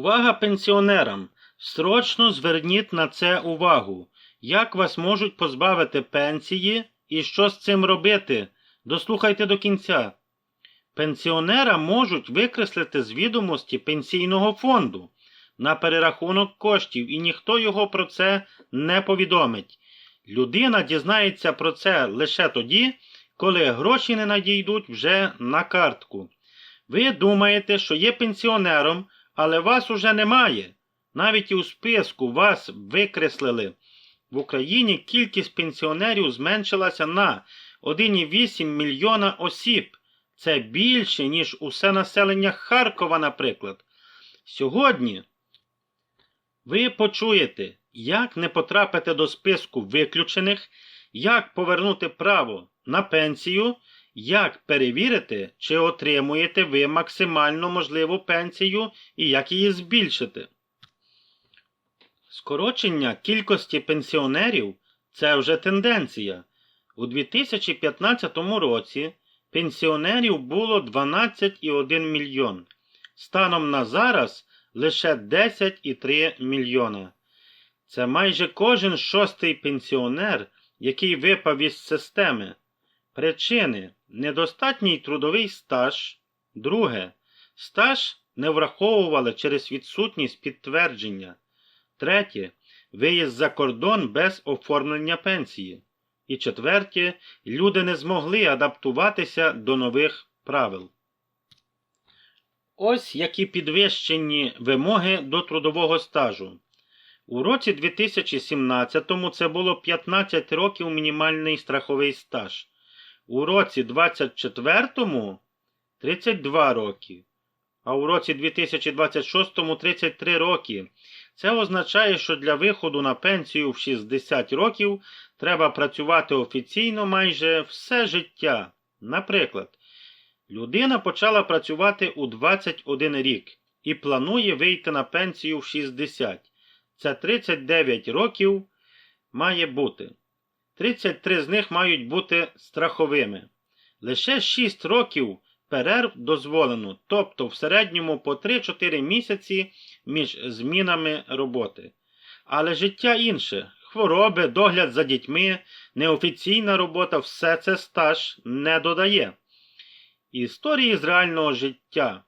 Увага пенсіонерам! Срочно зверніть на це увагу. Як вас можуть позбавити пенсії і що з цим робити? Дослухайте до кінця. Пенсіонера можуть викреслити з відомості пенсійного фонду на перерахунок коштів, і ніхто його про це не повідомить. Людина дізнається про це лише тоді, коли гроші не надійдуть вже на картку. Ви думаєте, що є пенсіонером, але вас уже немає. Навіть і у списку вас викреслили. В Україні кількість пенсіонерів зменшилася на 1,8 мільйона осіб. Це більше, ніж усе населення Харкова, наприклад. Сьогодні ви почуєте, як не потрапити до списку виключених, як повернути право на пенсію, як перевірити, чи отримуєте ви максимально можливу пенсію і як її збільшити. Скорочення кількості пенсіонерів це вже тенденція. У 2015 році пенсіонерів було 12,1 мільйон. Станом на зараз лише 10,3 мільйона. Це майже кожен шостий пенсіонер, який випав із системи. Причини недостатній трудовий стаж. Друге, стаж не враховували через відсутність підтвердження. Третє. Виїзд за кордон без оформлення пенсії. І четверте, люди не змогли адаптуватися до нових правил. Ось які підвищені вимоги до трудового стажу. У році 2017 це було 15 років мінімальний страховий стаж. У році 2024 32 роки. А у році 2026-му 33 роки. Це означає, що для виходу на пенсію в 60 років треба працювати офіційно майже все життя. Наприклад, людина почала працювати у 21 рік і планує вийти на пенсію в 60. Це 39 років має бути. 33 з них мають бути страховими. Лише 6 років перерв дозволено, тобто в середньому по 3-4 місяці між змінами роботи. Але життя інше. Хвороби, догляд за дітьми, неофіційна робота все це стаж не додає. Історії з реального життя.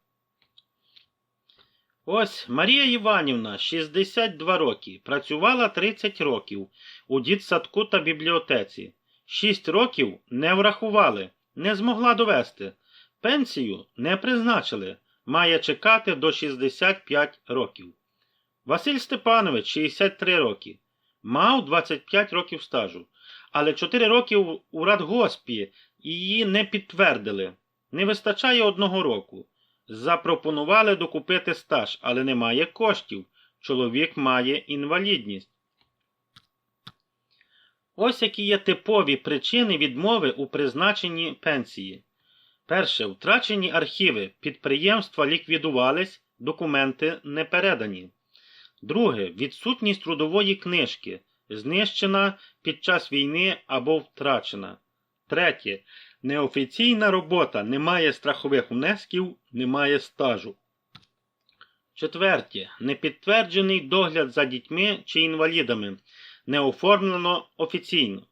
Ось Марія Іванівна, 62 роки, працювала 30 років у дітсадку та бібліотеці. 6 років не врахували, не змогла довести. Пенсію не призначили, має чекати до 65 років. Василь Степанович, 63 роки, мав 25 років стажу, але 4 роки у радгоспі її не підтвердили. Не вистачає одного року. Запропонували докупити стаж, але немає коштів. Чоловік має інвалідність. Ось які є типові причини відмови у призначенні пенсії. Перше. Втрачені архіви. Підприємства ліквідувались, документи не передані. Друге. Відсутність трудової книжки. Знищена під час війни або втрачена. Третє. Неофіційна робота. Немає страхових внесків, немає стажу. Четверте. Непідтверджений догляд за дітьми чи інвалідами. Не оформлено офіційно.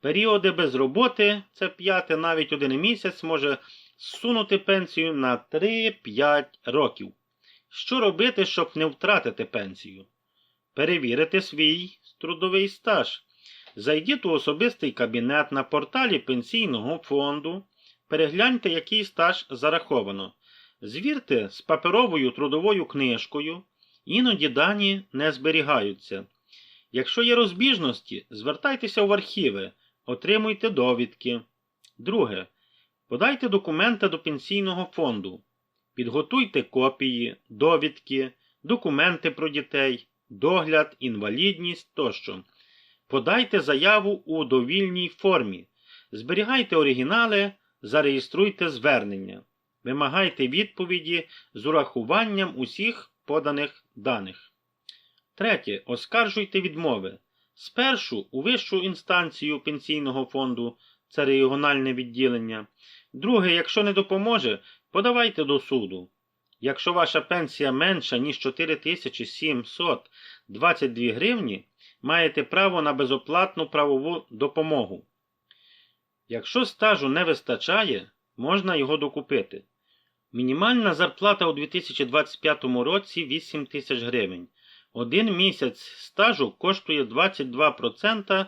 Періоди без роботи, це п'яте, навіть один місяць, може зсунути пенсію на 3-5 років. Що робити, щоб не втратити пенсію? Перевірити свій трудовий стаж. Зайдіть у особистий кабінет на порталі Пенсійного фонду, перегляньте, який стаж зараховано. Звірте з паперовою трудовою книжкою, іноді дані не зберігаються. Якщо є розбіжності, звертайтеся в архіви, отримуйте довідки. Друге. Подайте документи до Пенсійного фонду. Підготуйте копії, довідки, документи про дітей, догляд, інвалідність тощо. Подайте заяву у довільній формі. Зберігайте оригінали, зареєструйте звернення. Вимагайте відповіді з урахуванням усіх поданих даних. Третє. Оскаржуйте відмови. Спершу у вищу інстанцію пенсійного фонду, це регіональне відділення. Друге, якщо не допоможе, подавайте до суду. Якщо ваша пенсія менша, ніж 4722 гривні, маєте право на безоплатну правову допомогу. Якщо стажу не вистачає, можна його докупити. Мінімальна зарплата у 2025 році 8 тисяч гривень. Один місяць стажу коштує 22%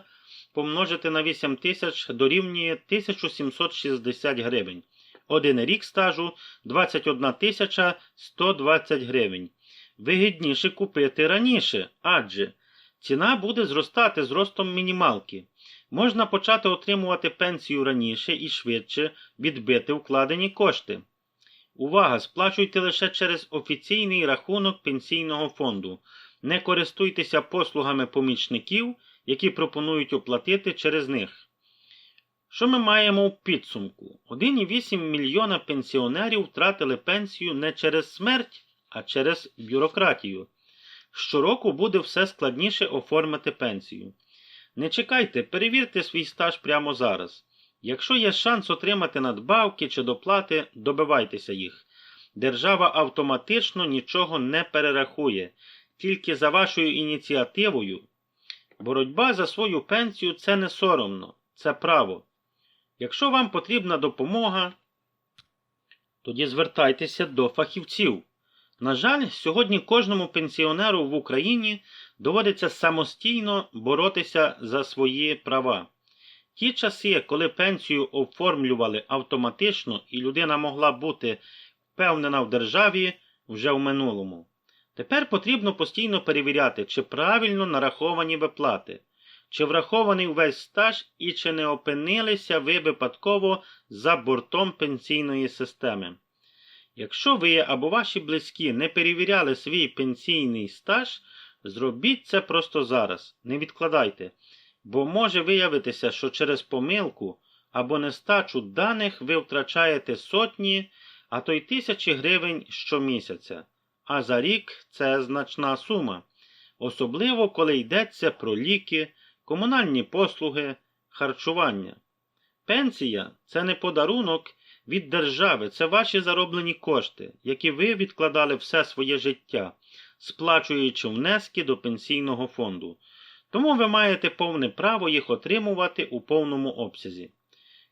помножити на 8 тисяч дорівнює 1760 гривень. Один рік стажу 21 тисяча 120 гривень. Вигідніше купити раніше, адже ціна буде зростати з ростом мінімалки. Можна почати отримувати пенсію раніше і швидше відбити вкладені кошти. Увага! Сплачуйте лише через офіційний рахунок пенсійного фонду. Не користуйтеся послугами помічників, які пропонують оплатити через них. Що ми маємо в підсумку? 1,8 мільйона пенсіонерів втратили пенсію не через смерть, а через бюрократію. Щороку буде все складніше оформити пенсію. Не чекайте, перевірте свій стаж прямо зараз. Якщо є шанс отримати надбавки чи доплати, добивайтеся їх. Держава автоматично нічого не перерахує, тільки за вашою ініціативою. Боротьба за свою пенсію це не соромно, це право. Якщо вам потрібна допомога, тоді звертайтеся до фахівців. На жаль, сьогодні кожному пенсіонеру в Україні доводиться самостійно боротися за свої права. Ті часи, коли пенсію оформлювали автоматично і людина могла бути впевнена в державі, вже в минулому. Тепер потрібно постійно перевіряти, чи правильно нараховані виплати, чи врахований увесь стаж і чи не опинилися ви випадково за бортом пенсійної системи. Якщо ви або ваші близькі не перевіряли свій пенсійний стаж, зробіть це просто зараз, не відкладайте, бо може виявитися, що через помилку або нестачу даних ви втрачаєте сотні, а то й тисячі гривень щомісяця, а за рік це значна сума, особливо коли йдеться про ліки, комунальні послуги, харчування. Пенсія це не подарунок від держави, це ваші зароблені кошти, які ви відкладали все своє життя, сплачуючи внески до пенсійного фонду. Тому ви маєте повне право їх отримувати у повному обсязі.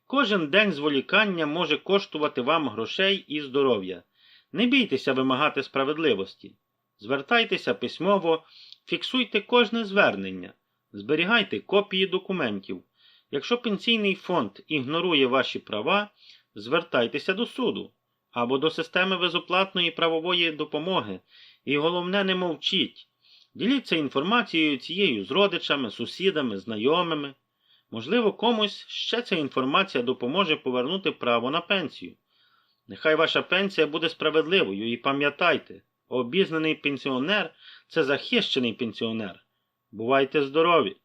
Кожен день зволікання може коштувати вам грошей і здоров'я. Не бійтеся вимагати справедливості. Звертайтеся письмово, фіксуйте кожне звернення, зберігайте копії документів. Якщо пенсійний фонд ігнорує ваші права, звертайтеся до суду або до системи безоплатної правової допомоги. І головне, не мовчіть. Діліться інформацією цією з родичами, сусідами, знайомими. Можливо, комусь ще ця інформація допоможе повернути право на пенсію. Нехай ваша пенсія буде справедливою і пам'ятайте, обізнаний пенсіонер це захищений пенсіонер. Бувайте здорові!